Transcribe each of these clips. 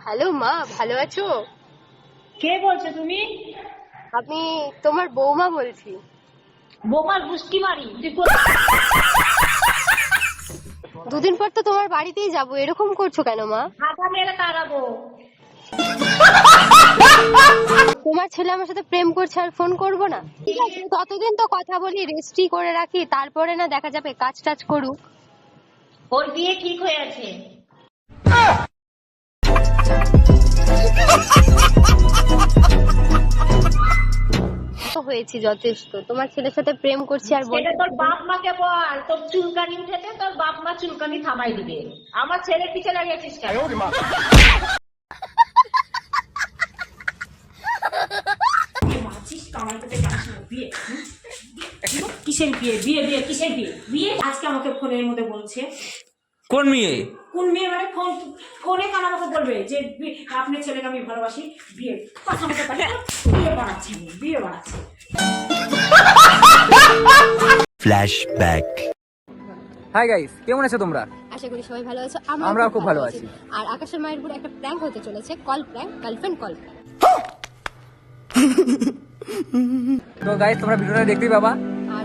Hello মা ভালো আছো? কে বলছো তুমি? আমি তোমার বৌমা বলছি। বোমার গুষ্টি মারি তুই দুদিন পর তো তোমার বাড়িতেই যাব এরকম করছ কেন মা? হাতা মেরে তাড়াবো। তোমার ছেলে আমার সাথে প্রেম করছে আর ফোন করব না? ঠিক আছে ততদিন তো কথা বলি রেস্টই করে রাখি তারপরে না দেখা যাবে কাজ টাজ করুক। ওর বিয়ে ঠিক হয়ে আছে। হয়েছি যথেষ্ট। তোমার ছেলের সাথে প্রেম করছি আর বল তোর বাপ মাকে বল তোর চুলকানি উঠেছে তোর বাপ মা চুলকানি থামাই দিবে। আমার ছেলে পিছে লাগিয়েছিস কেন? কিসের বিয়ে? বিয়ে বিয়ে কিসের বিয়ে? বিয়ে? আজকে আমাকে ফোনের মধ্যে বলছে। কোন মেয়ে? কোন মেয়ে মানে ফোন? ফোনে কান আমাকে বলবে যে আপনার ছেলেকে আমি ভালোবাসি বিয়ে কথা মতো বিয়ে বানাচ্ছি বিয়ে বানাচ্ছি। Flashback. হাই গাইস কেমন আছো তোমরা? আশা করি সবাই ভালো আছো আমরাও খুব ভালো আছি। আর আকাশের মায়ের উপর একটা প্র্যাঙ্ক হতে চলেছে কল প্র্যাঙ্ক গার্লফ্রেন্ড কল তো গাইস তোমরা ভিডিওটা দেখতেই পাবা।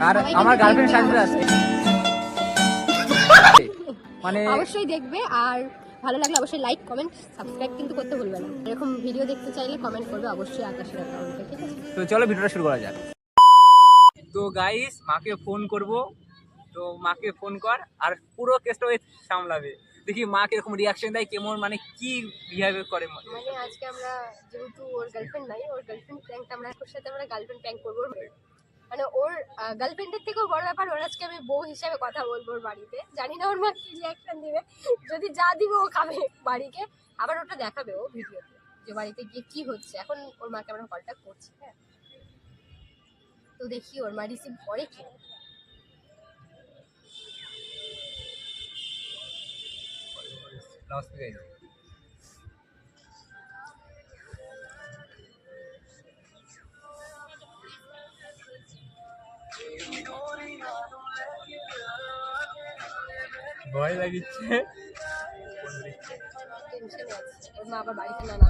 আর আমার গার্লফ্রেন্ড দেখবে আছে। মানে অবশ্যই দেখবে আর ভালো লাগলে অবশ্যই লাইক কমেন্ট সাবস্ক্রাইব কিন্তু করতে ভুলবে না। এরকম ভিডিও দেখতে চাইলে কমেন্ট করবে অবশ্যই আকাশের অ্যাকাউন্টে ঠিক আছে? তো চলো ভিডিওটা শুরু করা যাক। তো গাইস মাকে ফোন করব। তো মাকে ফোন কর আর পুরো কেসটা ওই সামলাবে। দেখি মা কীরকম রিয়াকশন দেয় কেমন মানে কি বিহেভিয়ার করে মানে আজকে আমরা যেহেতু ওর গার্লফ্রেন্ড নাই ওর গার্লফ্রেন্ড প্র্যাঙ্কটা আমরা সাথে আমরা গার্লফ্রেন্ড প্র্যাঙ্ক করব। মানে ওর গার্লফ্রেন্ডের থেকেও বড় ব্যাপার, ওর আজকে আমি বউ হিসাবে কথা বলব ওর বাড়িতে। জানি না ওর মা কি রিয়াকশন দিবে। যদি যা দিবে, ও খাবে বাড়িকে আবার ওটা দেখাবে ও ভিডিওতে যে বাড়িতে গিয়ে কি হচ্ছে। এখন ওর মাকে আমরা কলটা করছি হ্যাঁ? তো দেখি ওর মা রিসিভ করে কি ভয় লাগিচ্ছে। মা আবার বাড়িতে না না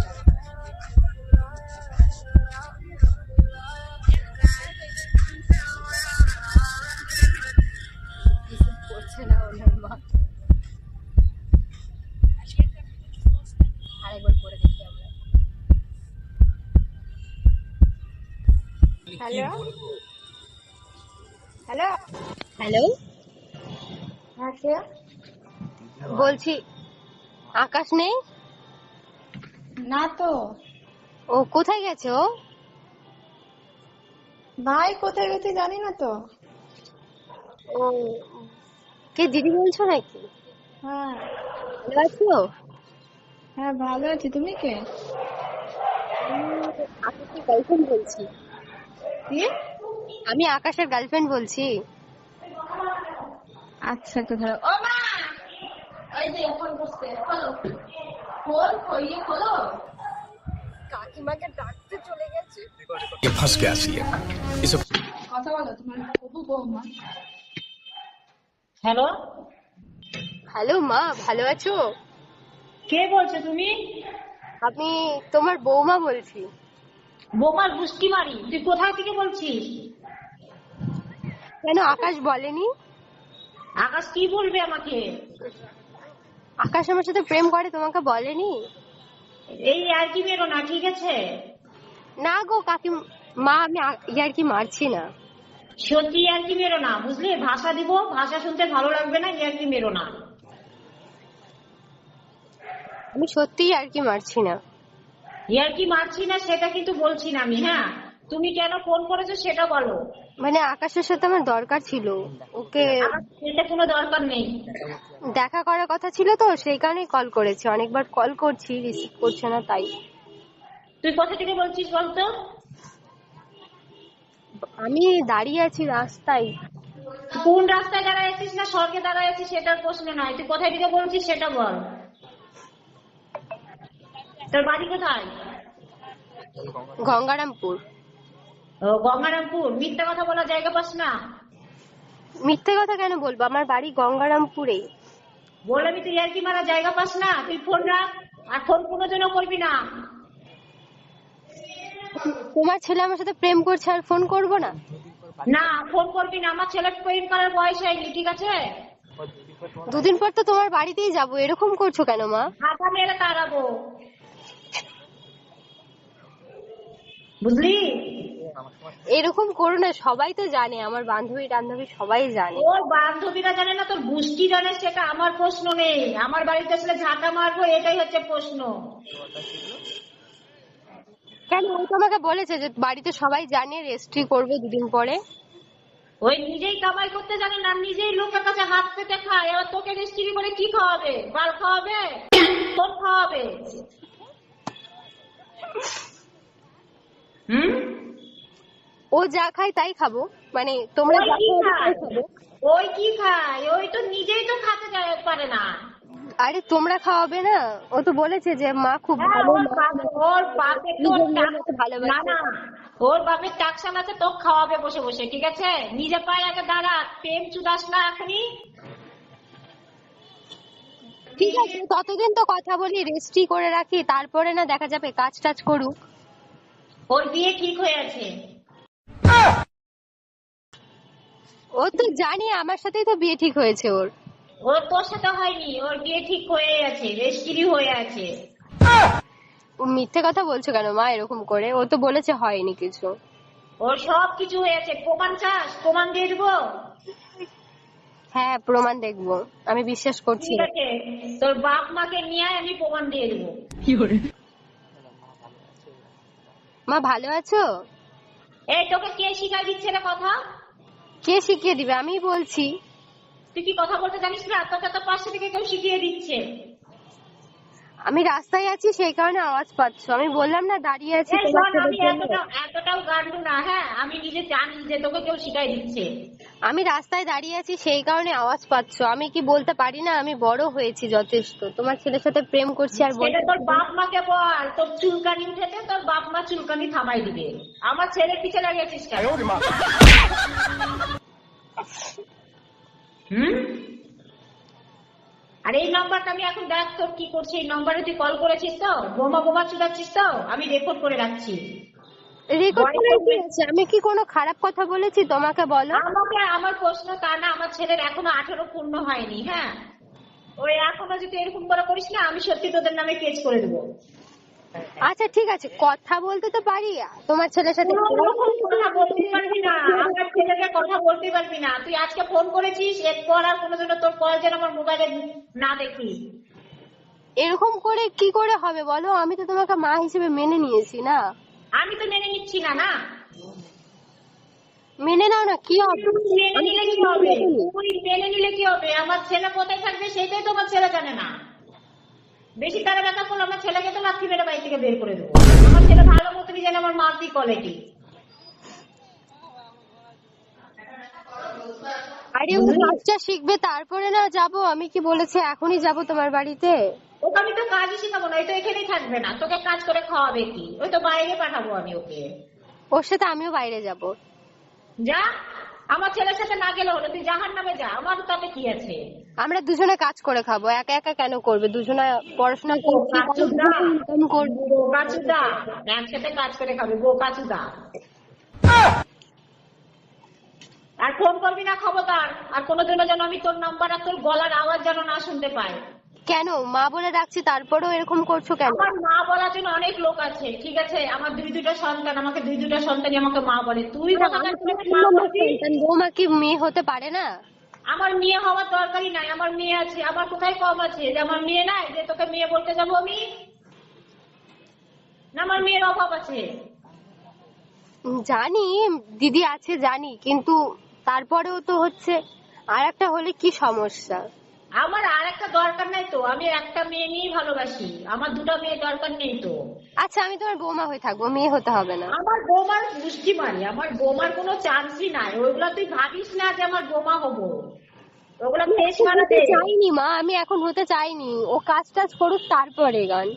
করছে না ওনার আরেকবার করে দেখি আমরা হ্যালো হ্যালো? হ্যালো হ্যাঁ কে বলছি আকাশ নেই? না তো। ও কোথায় গেছে ও? ভাই কোথায় গেছে জানি না তো। ও কে দিদি বলছো নাকি? হ্যাঁ। ভালো আছো? হ্যাঁ ভালো আছি। তুমি কে? আকাশের গার্লফ্রেন্ড বলছি। আমি আকাশের গার্লফ্রেন্ড বলছি। আচ্ছা ধরো। ও মা! হ্যালো? মা ভালো আছো? কে বলছো তুমি? আমি তোমার বৌমা বলছি। বৌমার গুষ্টি মারি তুই কোথা থেকে বলছিস? কেন আকাশ বলেনি? আকাশ কি বলবে আমাকে? আকাশ আমার সাথে প্রেম করে তোমাকে বলেনি? এই আর কি মেরো না ঠিক আছে? না গো কাকি মা আমি আ- ইয়ার কি মারছি না। সত্যি আর কি মেরো না বুঝলি? ভাষা দিব ভাষা শুনতে ভালো লাগবে না আর কি মেরো না আমি সত্যিই আর কি মারছি না। ইয়ার কি মারছি না সেটা কিন্তু বলছি না আমি হ্যাঁ? তুমি কেন ফোন করেছ সেটা বলো। মানে আকাশের সাথে আমার দরকার ছিল। ওকে সেটা কোনো দরকার নেই। দেখা করার কথা ছিল তো সেই কারণেই কল করেছি। অনেকবার কল করছি রিসিভ করছে না তাই। তুই কোথা থেকে বলছিস বলতো? আমি দাঁড়িয়ে আছি রাস্তায়। কোন রাস্তায় দাঁড়ায় আছিস না সড়কে দাঁড়ায় আছিস সেটার প্রশ্ন নয় তুই কোথায় থেকে বলছিস সেটা বল। তোর বাড়ি কোথায়? গঙ্গারামপুর। গঙ্গারামপুর মিথ্যা কথা বলার জায়গা পাস না। মিথ্যে কথা কেন বলব? আমার বাড়ি গঙ্গারামপুরেই। বললাম তুই আর কি মারা জায়গা পাস না তুই ফোন রাখ আর ফোন কোনোদিনও করবি না। তোমার ছেলে আমার সাথে প্রেম করছে আর ফোন করব না? না ফোন করবি না আমার ছেলের প্রেম করার বয়স হয়নি ঠিক আছে? দুদিন পর তো তোমার বাড়িতেই যাব এরকম করছ কেন মা? হাতা মেরে তাড়াবো বুঝলি? এরকম করো না সবাই তো জানে আমার বান্ধবী টান্ধবী সবাই জানে। ওর বান্ধবীরা জানে না তোর গুষ্টি জানে সেটা আমার প্রশ্ন নেই। আমার বাড়িতে আসলে ঝাঁটা মারবো এটাই হচ্ছে প্রশ্ন। কেন? ও তোমাকে বলেছে যে বাড়িতে সবাই জানে রেজিস্ট্রি করবে দুদিন পরে। ওই নিজেই কামাই করতে জানে না নিজেই লোকের কাছে হাত পেতে খায়। এবার তোকে রেস্ট্রি করে কি খাওয়াবে? বাল খাওয়াবে? তোর খাওয়াবে? হুম? ও যা খায় তাই খাব। মানে তোমরা যা খাও তাই খাব। ওই কি খায়? ওই তো নিজেই তো খেতে পারে না। আরে তোমরা খাওয়াবে না? ও তো বলেছে যে মা খুব হ্যাঁ, ভালো ওর মা বাপ- মতো ভালোবাসে। না না। ওর বাপের টাকসান আছে তো খাওয়াবে বসে বসে ঠিক আছে? নিজে পায়ে আগে দাঁড়া প্রেম চুদাস না এখনই। ঠিক আছে ততদিন তো কথা বলি রেজিস্ট্রি করে রাখি তারপরে না দেখা যাবে কাজ টাজ করুক। ওর বিয়ে ঠিক হয়ে আছে। ও তো জানি আমার সাথেই তো বিয়ে ঠিক হয়েছে ওর। ওর তোর সাথে হয়নি ওর বিয়ে ঠিক হয়ে আছে রেস্ট্রি হয়ে আছে। ও মিথ্যে কথা বলছো কেন মা এরকম করে? ও তো বলেছে হয়নি কিছু। ওর সব কিছু হয়ে আছে প্রমাণ চাস? প্রমাণ দিয়ে দেবো? হ্যাঁ প্রমাণ দেখব। আমি বিশ্বাস করছি ঠিক আছে তোর বাপ মাকে নিয়ে আয়, আমি প্রমাণ দিয়ে দেবো। মা ভালো আছো? এই তোকে কে শিখাই দিচ্ছে না কথা? কে শিখিয়ে দিবে আমি বলছি। তুই কি কথা বলতে জানিস না? তোকে তো পাশে থেকে কেউ শিখিয়ে দিচ্ছে। আমি রাস্তায় আছি সেই কারণে আওয়াজ পাচ্ছ। আমি বললাম না দাঁড়িয়ে আছি এই শোন, আমি ছেলের এতটাও গান্ডু না হ্যাঁ আমি নিজে জানি যে তোকে কেউ শিখাই দিচ্ছে। আমি রাস্তায় দাঁড়িয়ে আছি সেই কারণে আওয়াজ পাচ্ছ। আমি কি বলতে পারি না? আমি বড় হয়েছি যথেষ্ট। তোমার ছেলের সাথে প্রেম করছি আর সেটা বলতে তোর বাপ মাকে বল তোর চুলকানি উঠেছে তোর বাপ মা চুলকানি থামাই দিবে। আমার ছেলের পিছে লাগিয়েছিস কেন? হুম? আর এই নাম্বারটা আমি এখন দেখ তোর কি করছে এই নম্বরে তুই কল করেছিস তো? বোমা বোমা চুদাচ্ছিস তো? আমি রেকর্ড করে রাখছি। রেকর্ড করে কি আমি কি কোনো খারাপ কথা বলেছি? তোমাকে বলো। আমাকে আমার প্রশ্ন তা না আমার ছেলের এখনও আঠারো পূর্ণ হয়নি হ্যাঁ? ওই এখনও যদি এরকম করে করিস না আমি সত্যি তোদের নামে কেস করে দেবো। আচ্ছা ঠিক আছে। কথা বলতে তো পারি। তোমার ছেলের সাথে কথা বলতে পারবি না। আমার ছেলেকে কথা বলতে পারবি না। তুই আজকে ফোন করেছিস এরপর আর কোনোদিন তোর কল যেন আমার মোবাইলে না দেখি। এরকম করে কি করে হবে বলো? আমি তো তোমাকে মা হিসেবে মেনে নিয়েছি না? আমি তো মেনে নিচ্ছি না না? মেনে নাও না কি হবে? মেনে নিলে কি হবে? তুই মেনে নিলে কি হবে? আমার ছেলে কোথায় থাকবে সেটাই তো আমার ছেলে জানে না। বেশি তারা ব্যথা করলে আমার ছেলেকে তো লাথি মেরে বাড়ি থেকে বের করে দেবো। আমার ছেলে ভালো মতনই জানে আমার মাল্টি কোয়ালিটি আরে ও কাজটা শিখবে তারপরে না যাব। আমি কি বলেছি এখনই যাব তোমার বাড়িতে? ওকে আমি তো কাজই শেখাবো না ওই তো এখানেই থাকবে না। তোকে কাজ করে খাওয়াবে কি? ওই তো বাইরে পাঠাবো আমি ওকে। ওর সাথে আমিও বাইরে যাব। যা আমার ছেলের সাথে না গেলে হলো তুই জাহান নামে যা। আমার তাতে কি আছে? আমরা দুজনে কাজ করে খাব একা একা কেন করবে? দুজনে পড়াশোনা করছি ইনকাম করব। একসাথে কাজ করে খাবে বোকাচুদা আর ফোন করবি না খবরদার আর কোনোদিনও যেন আমি তোর নাম্বার আর তোর গলার আওয়াজ যেন না শুনতে পাই। কেন? মা বলে রাখছি তারপরেও এরকম করছ কেন? আমার মা বলার জন্য অনেক লোক আছে ঠিক আছে? আমার দুই দুটো সন্তান আমাকে দুই দুটো সন্তানই আমাকে মা বলে। তুই মা? বৌমা কি মেয়ে হতে পারে না? আমার মেয়ে হওয়ার দরকারই নাই, আমার মেয়ে আছে, আমার কোথায় কম আছে? যে আমার মেয়ে নাই, যে তোকে মেয়ে বলতে যাব আমি? না আমার মেয়ের অভাব আছে। জানি, দিদি আছে জানি, কিন্তু তারপরেও তো হচ্ছে আর একটা হলে কি সমস্যা? আমার আর একটা দরকার নাই তো আমি একটা মেয়ে নিয়েই ভালোবাসি। আমার দুটো মেয়ে দরকার নেই তো। আচ্ছা আমি তোমার বৌমা হয়ে থাকব মেয়ে হতে হবে না। আমার বৌমার মুষ্টি মারি আমার বৌমার কোনো চান্সই নাই। ওইগুলো তুই ভাবিস না যে আমার বৌমা হব। ওগুলো ফেস মারাতে চাইনি মা আমি এখন হতে চাইনি। ও কাজ টাজ করুক তারপরে গান।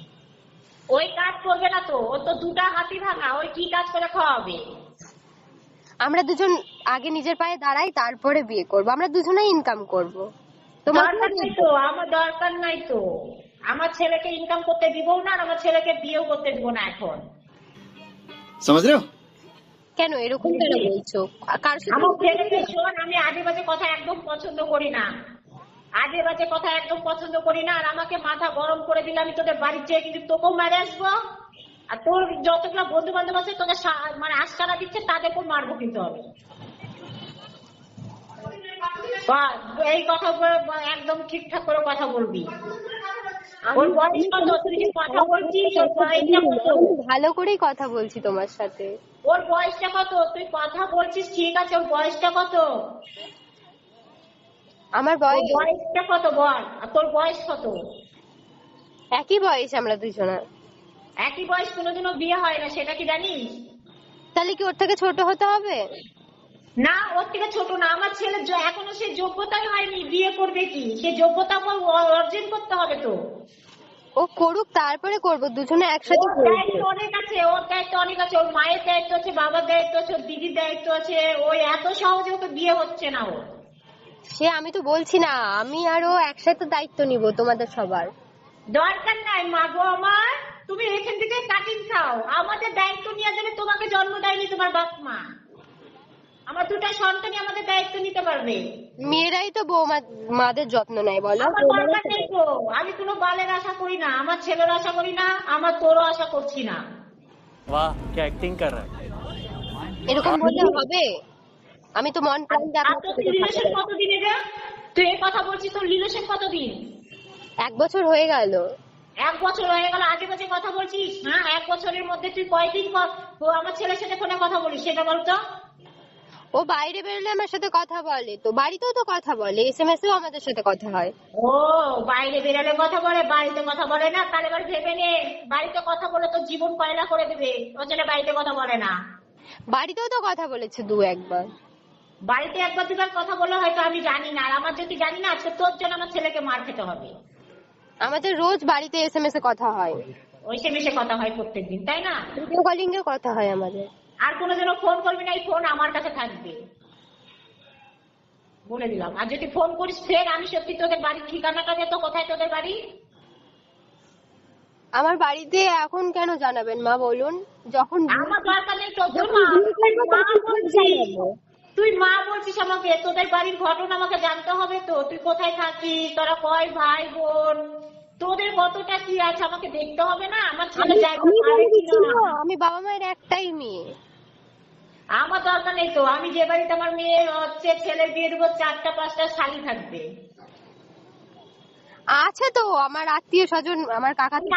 ওই কাজ করবে না তো ও তো দুটা হাতি ভাঙা ওই কি কাজ করে খাওয়াবে? আমরা দুজন আগে নিজের পায়ে দাঁড়াই তারপরে বিয়ে করব। আমরা দুজনেই ইনকাম করব। দরকার নাই তো আমার দরকার নাই তো। আমার ছেলেকে ইনকাম করতে দিব না আর আমার ছেলেকে বিয়েও করতে দিব না এখন। সমাজ কেন এরকম কেন বলছো? কার আমার ছেলেকে শোন আমি আজে বাজে কথা একদম পছন্দ করি না। আজে বাজে কথা একদম পছন্দ করি না আর আমাকে মাথা গরম করে দিলে আমি তোদের বাড়ি চেয়ে কিন্তু তোকেও মেরে আসব। আর তোর যতগুলো বন্ধু বান্ধব আছে তোকে মানে আশকারা দিচ্ছে তাদেরকেও মারবো কিন্তু আমি। এই কথা একদম ঠিকঠাক করে কথা বলবি। ভালো করেই কথা বলছি তোমার সাথে। ওর বয়সটা কত? তুই কথা বলছিস ঠিক আছে? ওর বয়সটা কত? আমার বয়স বয়সটা কত বল? আর তোর বয়স কত? একই বয়স আমরা দুজনের। একই বয়স কোনোদিনও বিয়ে হয় না সেটা কি জানিস? তাহলে কি ওর থেকে ছোট হতে হবে? না ওর থেকে ছোট না আমার ছেলে এখনও সে যোগ্যতাই হয়নি বিয়ে করবে কি? সে যোগ্যতা অর্জন করতে হবে তো। ও করুক তারপরে করব দুজনে একসাথে অনেক আছে ওর দায়িত্ব অনেক আছে ওর মায়ের দায়িত্ব আছে বাবার দায়িত্ব আছে ওর দিদির দায়িত্ব আছে ওই এত সহজে ওকে বিয়ে হচ্ছে না ওর। সে আমি তো বলছি না আমি আরও একসাথে দায়িত্ব নিব তোমাদের সবার। দরকার নাই মা গো আমার তুমি এখান থেকে কাটিং খাও। আমাদের দায়িত্ব নিয়ে যাবে তোমাকে জন্ম দেয়নি তোমার বাপ মা। আমার দুটা সন্তানই আমাদের দায়িত্ব নিতে পারবে। মেয়েরাই তো বউ মাদের যত্ন নেয় বলো। আমি কোনো বালের আশা করি না আমার ছেলের আশা করি না আমার তোরও আশা করছি না। বাহ কে অ্যাক্টিং কর এরকম বললে হবে? আমি তো মন প্রাণ রে তুই এই কথা বলছিস তোর রিলেশন কতদিন? এক বছর হয়ে গেল। এক বছর হয়ে গেল আগে বছর কথা বলছিস? হ্যাঁ এক বছরের মধ্যে তুই কয়দিন আমার ছেলের সাথে ফোনে কথা বলিস সেটা বলতো? ও বাইরে বেরোলে আমার সাথে কথা বলে তো বাড়িতেও তো কথা বলে এস এম এস এও আমাদের সাথে কথা হয়। ও বাইরে বেরালে কথা বলে বাড়িতে কথা বলে না তাহলে এবার ভেবে নে বাড়িতে কথা বলে তো জীবন কয়লা করে দেবে ও ছেলে বাড়িতে কথা বলে না। বাড়িতেও তো কথা বলেছে দু একবার। বাড়িতে একবার দুবার কথা বলে হয়তো আমি জানি না আর আমার যদি জানি না আজকে তোর জন্য আমার ছেলেকে মার খেতে হবে। আমাদের রোজ বাড়িতে এসএমএস এ কথা হয়। ওই সে মিশে কথা হয় প্রত্যেকদিন তাই না? ভিডিও কলিং এ কথা হয় আমাদের। আর কোনো যেন ফোন করবি না এই ফোন আমার কাছে থাকবে। বলে দিলাম। আর যদি ফোন করিস ফের আমি সত্যি তোদের বাড়ির ঠিকানাটা দে তো কোথায় তোদের বাড়ি? আমার বাড়িতে এখন কেন জানাবেন মা বলুন? যখন আমার দরকার নেই মা। জানাব। তুই মা বলছিস আমাকে তোদের বাড়ির ঘটনা আমাকে জানতে হবে তো তুই কোথায় থাকিস তোরা কয় ভাই বোন? তোদের কতটা কি আছে আমাকে দেখতে হবে না? আমার ছেলে। না, আমি বাবা মায়ের একটাই মেয়ে। আমার দরকার নেই তো আমি যে বাড়িতে আমার মেয়ে হচ্ছে ছেলের বিয়ে দেবো চারটা পাঁচটা শালি থাকবে। আছে তো আমার আত্মীয় স্বজন আমার কাকা তো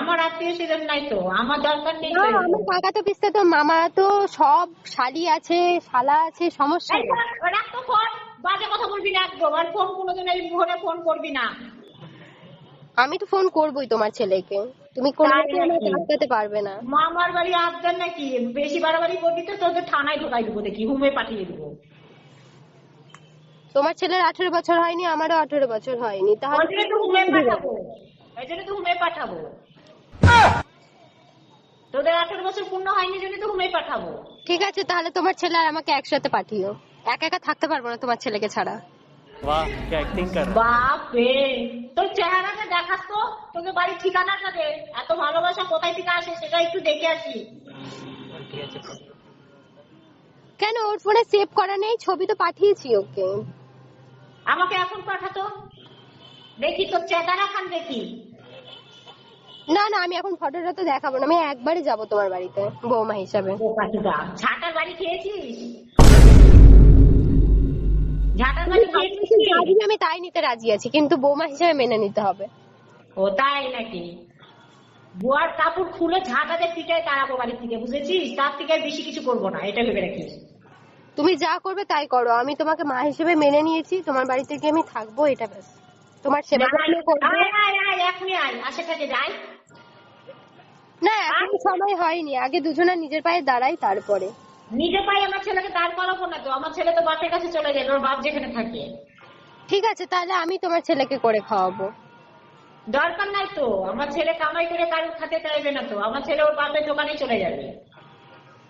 আমার আত্মীয় স্বজন নাই তো আমার দরকার নেই আমার কাকা তো পিস্তা তো মামা তো সব শালি আছে শালা আছে সমস্যা এই ফোন, রাখ তো ফোন বাজে কথা বলবি না একদম আর ফোন কোনোদিন এই ফোন করবি না। আমি তো ফোন করবোই তোমার ছেলেকে। তুমি কোনো আমাকে আটকাতে পারবে না। মামার বাড়ি আবদার নাকি? বেশি বাড়াবাড়ি করবি তো তোদের থানায় ঢোকাই দেবো দেখি হুমে পাঠিয়ে দেবো। তোমার ছেলের আঠেরো বছর হয়নি আমারও আঠেরো বছর হয়নি তাহলে তো হুমে পাঠাবো। ওই জন্য তো হুমে পাঠাবো। তোদের আঠারো বছর পূর্ণ হয়নি জন্য তো হুমে পাঠাবো। ঠিক আছে তাহলে তোমার ছেলে আর আমাকে একসাথে পাঠিও। একা একা থাকতে পারব না তোমার ছেলেকে ছাড়া। বাহ কে অ্যাক্টিং কর তোর চেহারাটা দেখাস তো তোকে ঠিকানাটা দে এত ভালোবাসা কোথায় থেকে আসে সেটা একটু দেখে আসি। কেন? ওর ফোনে সেভ করা নেই ছবি তো পাঠিয়েছি ওকে। আমাকে এখন পাঠাতো? দেখি তোর চেহারা খান দেখি। না না আমি এখন ফটোটা তো দেখাবো না আমি একবারই যাব তোমার বাড়িতে বৌমা হিসাবে। ছাটার বাড়ি খেয়েছিস? ঝাঁটার বাড়ি খেয়েছিস আমি তাই নিতে রাজি আছি কিন্তু বৌমা হিসাবে মেনে নিতে হবে। ও তাই নাকি? বুয়ার কাপড় খুলে ঝাঁটাতে পিটায় তাড়াবো বাড়ি থেকে বুঝেছিস? তার থেকে আর বেশি কিছু করব না এটা ভেবে রাখিস। তুমি যা করবে তাই করো আমি তোমাকে মা হিসেবে মেনে নিয়েছি তোমার বাড়িতে গিয়ে আমি থাকব এটা ব্যাস। তোমার সেবা এখনই আয় আশে থাকে যাই। না এখন সময় হয়নি আগে দুজনা নিজের পায়ে দাঁড়াই তারপরে। নিজে পাই আমার ছেলেকে দাঁড় করাবো না তো? আমার ছেলে তো বাপের কাছে চলে যাবে ওর বাপ যেখানে থাকে। ঠিক আছে তাহলে আমি তোমার ছেলেকে করে খাওয়াবো। দরকার নাই তো। আমার ছেলে কামাই করে কারোর খাতে চাইবে না তো। আমার ছেলে ওর বাপের দোকানে চলে যাবে।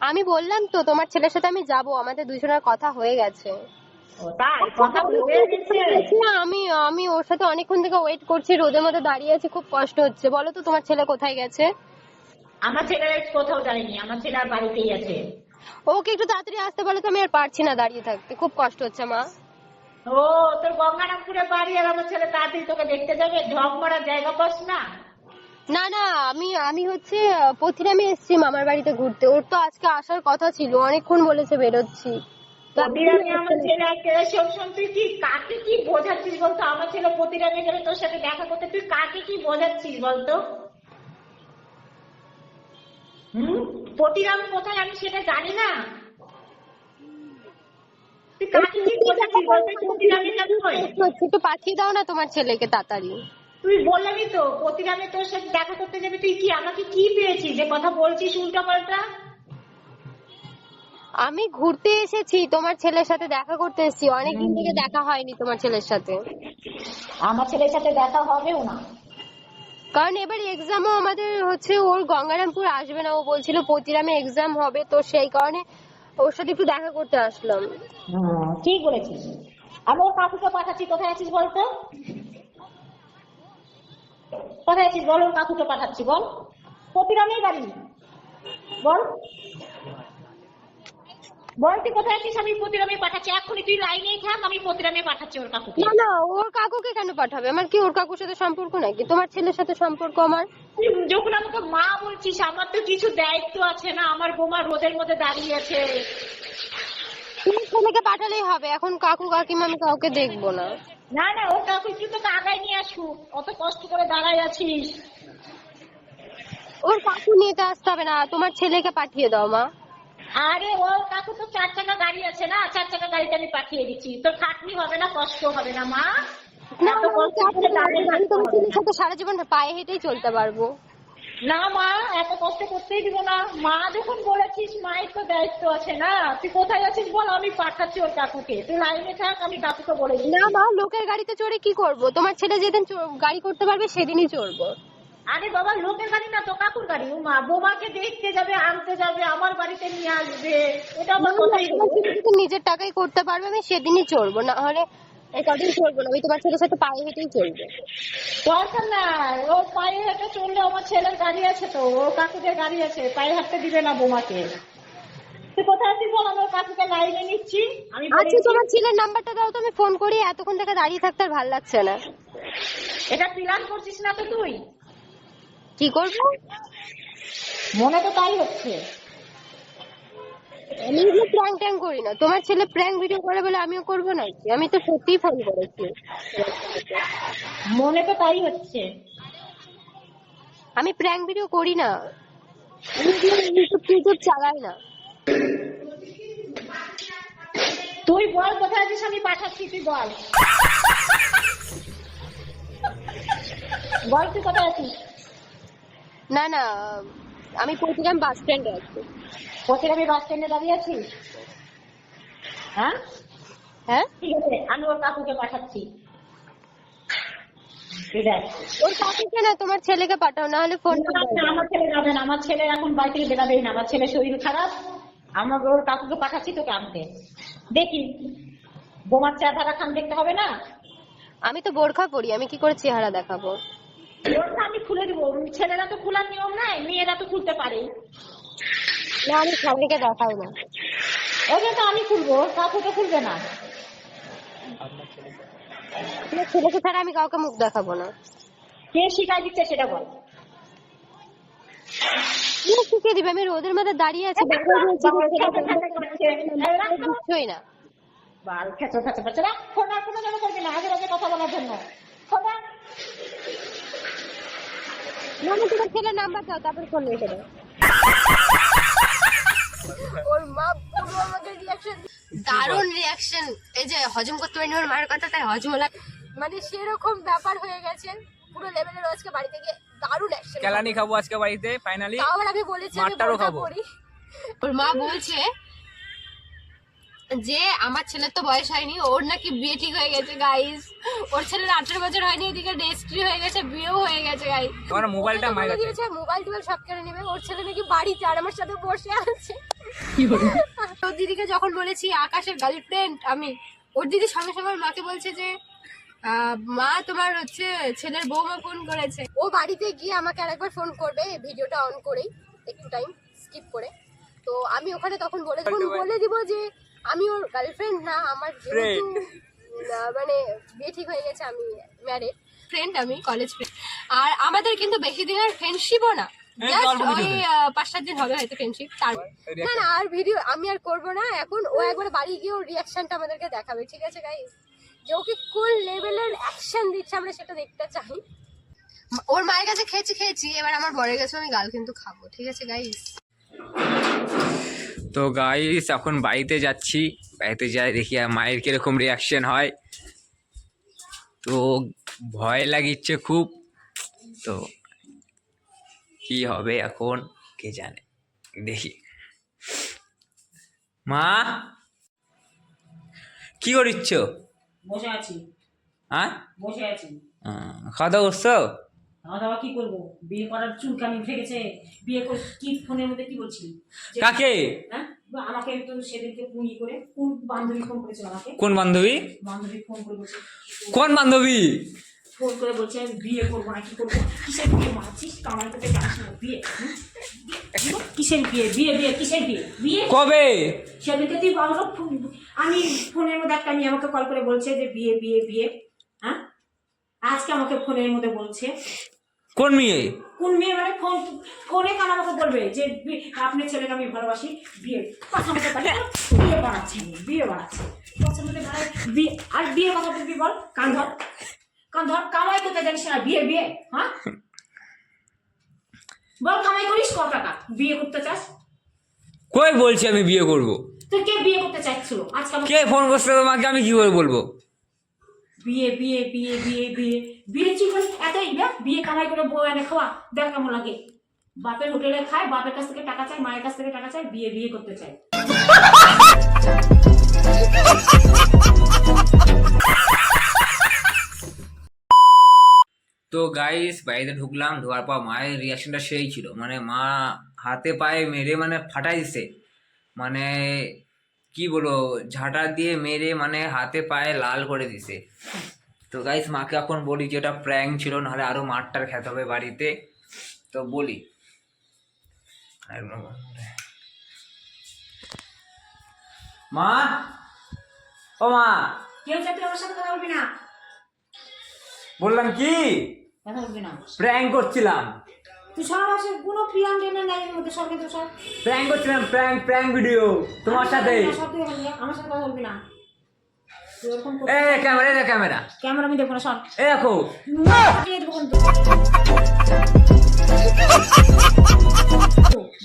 আমি বললাম তো তোমার ছেলের সাথে আমি যাব আমাদের দুজনের কথা হয়ে গেছে। আমি আমি ওর সাথে অনেকক্ষণ থেকে ওয়েট করছি রোদের মধ্যে দাঁড়িয়ে আছি খুব কষ্ট হচ্ছে। বলো তো তোমার ছেলে কোথায় গেছে? আমার ছেলে কোথাও যায়নি আমার ছেলে আর বাড়িতেই আছে। ওকে একটু তাড়াতাড়ি আসতে বলো তো আমি আর পারছি না দাঁড়িয়ে থাকতে। খুব কষ্ট হচ্ছে মা। ও তোর গঙ্গারামপুরে বাড়ি আর আমার ছেলে তাড়াতাড়ি তোকে দেখতে যাবে ঢক মারার জায়গা পাস না? না না আমি আমি হচ্ছে প্রতিরামে এসেছি মামার বাড়িতে ঘুরতে। ওর তো আজকে আসার কথা ছিল অনেকক্ষণ বলেছে বেরোচ্ছি। প্রতিরামে আমার ছেলে আজকে শোন শোন তুই কি কাকে কি বোঝাচ্ছিস বলতো? আমার ছেলে প্রতিরামে গেলে তোর সাথে দেখা করতে তুই কাকে কি বোঝাচ্ছিস বলতো? হুম? প্রতিরাম কোথায় আমি সেটা জানি না। একটু একটু পাঠিয়ে দাও না তোমার ছেলেকে তাড়াতাড়ি। তুই তো তোর সাথে দেখা করতে যাবি তুই কি আমাকে কি পেয়েছিস? যে কথা বলছিস উল্টা পাল্টা আমি ঘুরতে এসেছি তোমার ছেলের সাথে দেখা করতে এসেছি। অনেকদিন থেকে দেখা হয়নি তোমার ছেলের সাথে। আমার ছেলের সাথে দেখা হবেও না। কারণ এবার এক্সামও আমাদের হচ্ছে ওর গঙ্গারামপুর আসবে না। ও বলছিল পতিরামে এক্সাম হবে তো সেই কারণে ওর সাথে একটু দেখা করতে আসলাম। হুম, ঠিক বলেছিস। আমি ওর কাকুকে পাঠাচ্ছি। কোথায় আছিস বলতো কোথায় আছিস বল? ওর কাকুকে পাঠাচ্ছি বল। পতিরামেই বাড়ি। বল। বল তুই কোথায় আছিস? আমি প্রতিরামে পাঠাচ্ছি। এখনই তুই লাইনেই থাক আমি প্রতিরামে পাঠাচ্ছি ওর কাকুকে। না না ওর কাকুকে কেন পাঠাবে? আমার কি ওর কাকুর সাথে সম্পর্ক নাকি? তোমার ছেলের সাথে সম্পর্ক আমার? যখন আমাকে মা বলছিস আমার তো কিছু দায়িত্ব আছে না আমার বোমা রোদের মধ্যে দাঁড়িয়ে আছে। তুমি ছেলেকে পাঠালেই হবে। এখন কাকু কাকিমা আমি কাউকে দেখব না। না না ও কাকু একটু তোকে আগায় নিয়ে আসুক। অত কষ্ট করে দাঁড়ায় আছিস। ওর কাকু নিয়ে তো আসতে হবে না। তোমার ছেলেকে পাঠিয়ে দাও মা। আরে ও কাকু তো চার চাকা গাড়ি আছে না? চার চাকা গাড়িতে আমি পাঠিয়ে দিচ্ছি। তোর খাটনি হবে না কষ্ট হবে না মা? সারা জীবন পায়ে হেঁটেই চলতে পারব। না মা এত কষ্ট করতেই দিব না। মা যখন বলেছিস মায়ের তো দায়িত্ব আছে না তুই কোথায় আছিস বল আমি পাঠাচ্ছি ওর কাকুকে। তুই লাইনে থাক আমি কাকুকে বলে না মা লোকের গাড়িতে চড়ে কি করব? তোমার ছেলে যেদিন গাড়ি করতে পারবে সেদিনই চড়বো। আরে বাবা লোকের গাড়ি না তো কাকুর গাড়ি। ও মা বোমাকে দেখতে যাবে আনতে যাবে আমার বাড়িতে নিয়ে আসবে। এটা আমার কথাই নিজের টাকাই করতে পারবে আমি সেদিনই চড়বো। না হলে কদিন চড়বো না আমি তোমার ছেলের সাথে পায়ে হেঁটেই চলবো দরকার নাই। ও পায়ে হেঁটে চললে আমার ছেলের গাড়ি আছে তো ও কাকুদের গাড়ি আছে পায়ে হাঁটতে দিবে না বোমাকে। কোথায় আছিস বল আমার কাকুকে লাইনে নিচ্ছি। আমি আচ্ছা তোমার ছেলের নাম্বারটা দাও তো আমি ফোন করি এতক্ষণ থেকে দাঁড়িয়ে থাকতে আর ভালো লাগছে না। এটা প্ল্যান করছিস না তো তুই? কি করব? মনে তো তাই হচ্ছে। আমি এগুলো প্র্যাঙ্ক ট্যাঙ্ক করি না। তোমার ছেলে প্র্যাঙ্ক ভিডিও করে বলে আমিও করব নাকি? আমি তো সত্যিই ফোন করেছি। মনে তো তাই হচ্ছে। আমি প্র্যাঙ্ক ভিডিও করি না। ইউটিউব টিউটিউব চালাই না। তুই বল কোথায় আছিস? আমি পাঠাচ্ছি তুই বল। বল তুই কোথায় আছিস? না না আমি প্রতিরাম বাস স্ট্যান্ডে আছি। আমি বাস স্ট্যান্ডে দাঁড়িয়ে আছিস হ্যাঁ? হ্যাঁ? ঠিক আছে আমি ওর কাকুকে পাঠাচ্ছি। ঠিক আছে। ওর কাকুকে না তোমার ছেলেকে পাঠাও না হলে ফোন আমার ছেলে যাবে না আমার ছেলে এখন বাড়ি থেকে বেরাবেই না আমার ছেলে শরীর খারাপ। আমার ওর কাকুকে পাঠাচ্ছি তোকে আনতে। দেখি বোমার চেহারা খান দেখতে হবে না? আমি তো বোরখা পরি আমি কি করে চেহারা দেখাবো? ওরটা আমি খুলে দিব ছেলেরা তো খোলার নিয়ম নাই মেয়েরা তো খুলতে পারে না আমি সবাইকে না ওকে তো আমি খুলবো কাকু তো খুলবে না ছেলেকে ছাড়া আমি কাউকে মুখ দেখাবো না কে শিখাই দিচ্ছে সেটা বল শিখিয়ে দিবে আমি রোদের মধ্যে দাঁড়িয়ে আছি না বাল রাখ ফোন আর কোনো জন্য করবি না আগে আগে কথা বলার জন্য রাখ। না না তোমার ছেলের নাম্বার দাও তারপর ফোন রেখে দাও ওর মা পুরো আমাকে রিয়াকশন দারুণ রিয়াকশন এই যে হজম করতে পারিনি ওর মায়ের কথা তাই হজম হলো। মানে সেরকম ব্যাপার হয়ে গেছে পুরো লেভেলের আজকে বাড়ি থেকে দারুণ অ্যাকশন কেলানি খাব আজকে বাড়িতে ফাইনালি আবার আমি বলেছি আমি খাব। ওর মা বলছে যে আমার ছেলের তো বয়স হয়নি ওর নাকি বিয়ে ঠিক হয়ে গেছে গাইস ওর ছেলের আঠারো বছর হয়নি এদিকে রেজিস্ট্রি হয়ে গেছে বিয়েও হয়ে গেছে গাইস তোমার মোবাইলটা মায়ের কাছে দিয়েছে মোবাইল টোবাইল সব কেড়ে নেবে ওর ছেলে নাকি বাড়িতে আর আমার সাথে বসে আছে। তো দিদিকে যখন বলেছি আকাশের গার্লফ্রেন্ড আমি ওর দিদি সঙ্গে সঙ্গে ওর মাকে বলছে যে আহ, মা তোমার হচ্ছে ছেলের বৌমা ফোন করেছে। ও বাড়িতে গিয়ে আমাকে আরেকবার ফোন করবে ভিডিওটা অন করেই একটু টাইম স্কিপ করে। তো আমি ওখানে তখন বলে তখন বলে দিব যে আমি ওর গার্লফ্রেন্ড না আমার যেহেতু মানে বিয়ে ঠিক হয়ে গেছে আমি ম্যারেড ফ্রেন্ড আমি কলেজ ফ্রেন্ড আর আমাদের কিন্তু বেশি দিনের ফ্রেন্ডশিপও না। জাস্ট ওই পাঁচ সাত দিন হবে হয়তো ফ্রেন্ডশিপ তারপর না না আর ভিডিও আমি আর করব না এখন ও একবার বাড়ি গিয়ে ওর রিয়াকশনটা আমাদেরকে দেখাবে ঠিক আছে গাইস যে ওকে কোন লেভেলের অ্যাকশন দিচ্ছে আমরা সেটা দেখতে চাই। ওর মায়ের কাছে খেয়েছি খেয়েছি এবার আমার বরের কাছে আমি গাল কিন্তু খাব ঠিক আছে গাইস তো গাইস এখন বাড়িতে যাচ্ছি। বাড়িতে যাই দেখি আর মায়ের কীরকম রিয়াকশন হয়। তো ভয় লাগিচ্ছে খুব। তো কি হবে এখন কে জানে। দেখি। মা কি করিচ্ছ বসে আছি। হ্যাঁ? বসে আছি। খাওয়া দাওয়া করছ? খাওয়া দাওয়া কি করব? বিয়ে করার চুলকানি উঠে গেছে বিয়ে করে কি ফোনের মধ্যে কি বলছি যে- কাকে? হ্যাঁ? আমাকে তো সেদিনকে পুঁই করে কোন বান্ধবী ফোন করেছিল আমাকে? কোন বান্ধবী? বান্ধবী ফোন করে বলছে কোন বান্ধবী? ফোন করে বলছে আমি বিয়ে করব না কি করব? কিসের বিয়ে মারছিস? কামাই করতে জানিস না বিয়ে? কিসের বিয়ে? বিয়ে বিয়ে কিসের বিয়ে? বিয়ে? কবে? সেদিনকে তুই আমাকে ফোন- আমি ফোনের মধ্যে একটা মেয়ে আমাকে কল করে বলছে যে বিয়ে বিয়ে বিয়ে। হ্যাঁ? আজকে আমাকে ফোনের মধ্যে বলছে কোন মেয়ে? কোন মেয়ে মানে ফোন ফোনে কান আমাকে বলবে যে আপনার ছেলেকে আমি ভালোবাসি বিয়ে মতো পারি বিয়ে বানাচ্ছে বিয়ে বানাচ্ছে। মতো বানায়, বিয়ে আর বিয়ে কথা বলবি বল কান ধর কান ধর কামাই করতে জানিস না বিয়ে বিয়ে হ্যাঁ? বল কামাই করিস ক টাকা? বিয়ে করতে চাস? কই বলছি আমি বিয়ে করব? তুই কে বিয়ে করতে চাইছিল? আজকে কে ফোন করছে তোমাকে আমি কি করে বলব? বিয়ে বিয়ে বিয়ে বিয়ে বিয়ে। বিয়ে জীবন এতই দেখ বিয়ে কামাই করে বউ এনে খাওয়া, দেখ কেমন লাগে। বাপের হোটেলে খায়, বাপের কাছ থেকে টাকা চায়, মায়ের কাছ থেকে টাকা চায়, বিয়ে বিয়ে করতে চায়। তো গাইস বাড়িতে ঢুকলাম, ঢোকার পর মায়ের রিয়াকশনটা সেই ছিল। মানে মা হাতে পায়ে মেরে মানে ফাটাই দিছে মানে কি বলো ঝাঁটা দিয়ে মেরে মানে হাতে পায়ে লাল করে দিছে। তো গাইস মাকে এখন বলি যে ওটা প্র্যাঙ্ক ছিল নাহলে আরও মারটার খেতে হবে বাড়িতে। তো বলি। মা! ও মা! কেউ চাইতে আমার সাথে কথা বলবি না। বললাম কি? কথা বলবি না। প্র্যাঙ্ক করছিলাম। তুই আসে কোনো প্রিয়াম টেনে নাই এর মধ্যে সব কিন্তু প্র্যাঙ্ক করছিলাম প্র্যাঙ্ক প্র্যাঙ্ক ভিডিও তোমার সাথে। সব আমার সাথে কথা বলবি না। এ ক্যামেরা এ ক্যামেরা ক্যামেরা আমি না সব এ দেখো।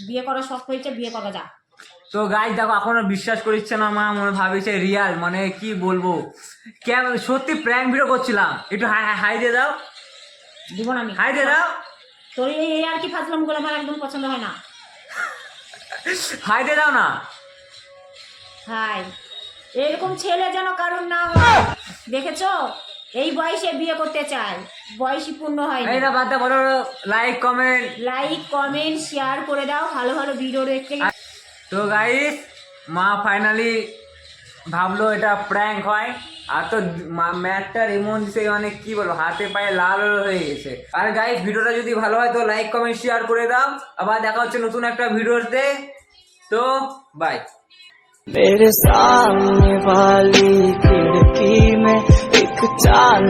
বিয়ে করা শখ হয়েছে বিয়ে করা যা। তো গাই দেখো এখনও বিশ্বাস করিচ্ছে না মা মনে ভাবিছে রিয়াল মানে কি বলব। কেন সত্যি প্র্যাঙ্ক ভিডিও করছিলাম। একটু হাই দিয়ে দাও। দিব না আমি। হাই দিয়ে দাও। তোর এই আর কি ফাজলামগুলো আমার একদম পছন্দ হয় না। হাই দাও না। হাই। এরকম ছেলে যেন কারণ না হয়। দেখেছ? এই বয়সে বিয়ে করতে চায়। বয়সই পূর্ণ হয় এই না বাদ দাও বলো like comment like comment share করে দাও। ভালো ভালো ভিডিও দেখতে তো গাইস মা ফাইনালি ভাবলো এটা প্র্যাঙ্ক হয়। আর তো ম্যাটটার এমন সে মানে কি বলবো হাতে পায়ে লাল হয়ে গেছে আর গাইস ভিডিওটা যদি ভালো হয় তো লাইক কমেন্ট শেয়ার করে দাও আবার দেখা হচ্ছে নতুন একটা ভিডিওতে তো বাই मेरे सामने वाली खिड़की में एक चांद